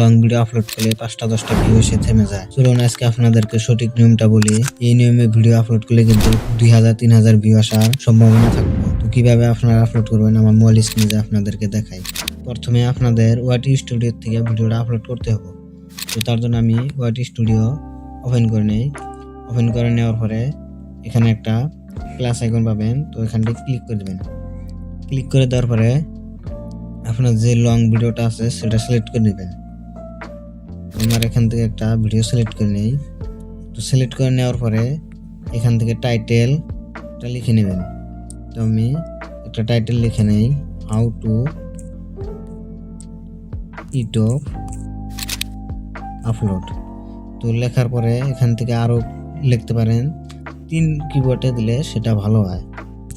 Long video upload করলে পাঁচটা, দশটা ভিউ এসে থেমে যায়। চলুন আজকে আপনাদেরকে সঠিক নিয়মটা বলি। এই নিয়মে ভিডিও আপলোড করলে কিন্তু দুই হাজার, তিন হাজার ভিউ আসার সম্ভাবনা থাকবে। তো কীভাবে আপনারা আপলোড করবেন? আমার মোবাইল স্ক্রিনে আপনাদেরকে দেখাই। প্রথমে আপনাদের ওয়াটি স্টুডিও থেকে ভিডিওটা আপলোড করতে হবে। তো তার জন্য আমি ওয়াটি স্টুডিও ওপেন করে নেই। ওপেন করে নেওয়ার পরে এখানে একটা প্লাস আইকন পাবেন। তো এখানটা ক্লিক করে দেবেন। ক্লিক করে দেওয়ার পরে আপনার যে লং ভিডিওটা আছে, সেটা সিলেক্ট করে নেবেন। আমার এখান থেকে একটা ভিডিও সিলেক্ট করে নেই। তো সিলেক্ট করে নেওয়ার পরে এখান থেকে টাইটেলটা লিখে নেবেন। তো আমি একটা টাইটেল লিখে নেই হাউ টু ইউটিউব আপলোড তো লেখার পরে এখান থেকে আরও লিখতে পারেন, তিন কিবোর্ডে দিলে সেটা ভালো হয়।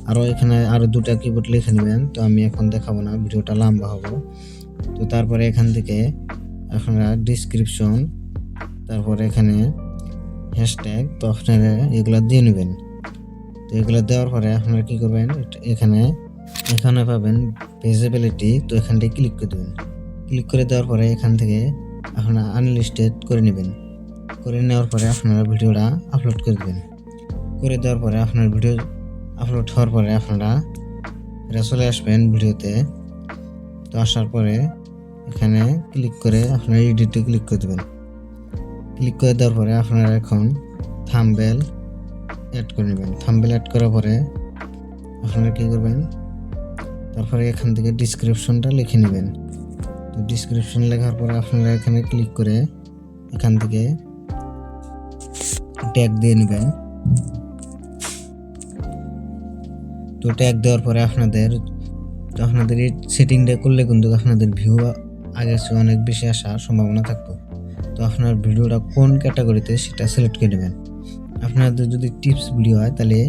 আরও এখানে আরও দুটা কিবোর্ড লিখে নেবেন, তো আমি এখন দেখাবো না ভিডিওটা লম্বা হবে। তো তারপরে এখান থেকে আপনারা ডিসক্রিপশন তারপরে এখানে হ্যাশট্যাগ তো আপনারা এগুলো দিয়ে নেবেন। তো এগুলো দেওয়ার পরে আপনারা কী করবেন এখানে এখানে পাবেন ভিজিবিলিটি তো এখানটায় ক্লিক করে দেবেন। ক্লিক করে দেওয়ার পরে এখান থেকে আপনারা আনলিস্টেড করে নেবেন। করে নেওয়ার পরে আপনারা ভিডিওটা আপলোড করে দেবেন। করে দেওয়ার পরে আপনার ভিডিও আপলোড হওয়ার পরে আপনারা এটা চলে আসবেন ভিডিওতে। তো আসার পরে এখানে ক্লিক করে আপনার এডিটে ক্লিক করে দেবেন। ক্লিক করে দেওয়ার পরে আপনারা এখন থাম্বেল অ্যাড করে নেবেন। থাম্বেল অ্যাড করার পরে আপনারা কী করবেন? তারপরে এখান থেকে ডিসক্রিপশনটা লিখে নেবেন। তো ডিসক্রিপশন লেখার পরে আপনারা এখানে ক্লিক করে এখান থেকে ট্যাগ দিয়ে নেবেন। তো ট্যাগ দেওয়ার পরে আপনাদের আপনাদের এই সেটিংটা করলে কিন্তু আপনাদের ভিউ আগের চেয়ে অনেক বেশি আসার সম্ভাবনা থাকতো। তো আপনার ভিডিওটা কোন ক্যাটাগরিতে সেটা সিলেক্ট করে নেবেন। আপনাদের যদি টিপস ভিডিও হয়, তাহলে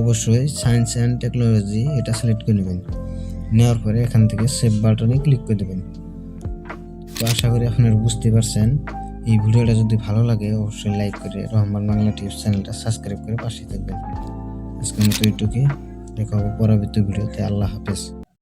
অবশ্যই সায়েন্স অ্যান্ড টেকনোলজি এটা সিলেক্ট করে নেবেন। নেওয়ার পরে এখান থেকে সেভ বাটনে ক্লিক করে দেবেন। তো আশা করি আপনারা বুঝতে পারছেন। এই ভিডিওটা যদি ভালো লাগে, অবশ্যই লাইক করে রহমান বাংলা টিপস চ্যানেলটা সাবস্ক্রাইব করে পাশে থাকবেন। আজকের মতো এইটুকুই দেখা হবে পরবর্তী ভিডিওতে। আল্লাহ হাফেজ।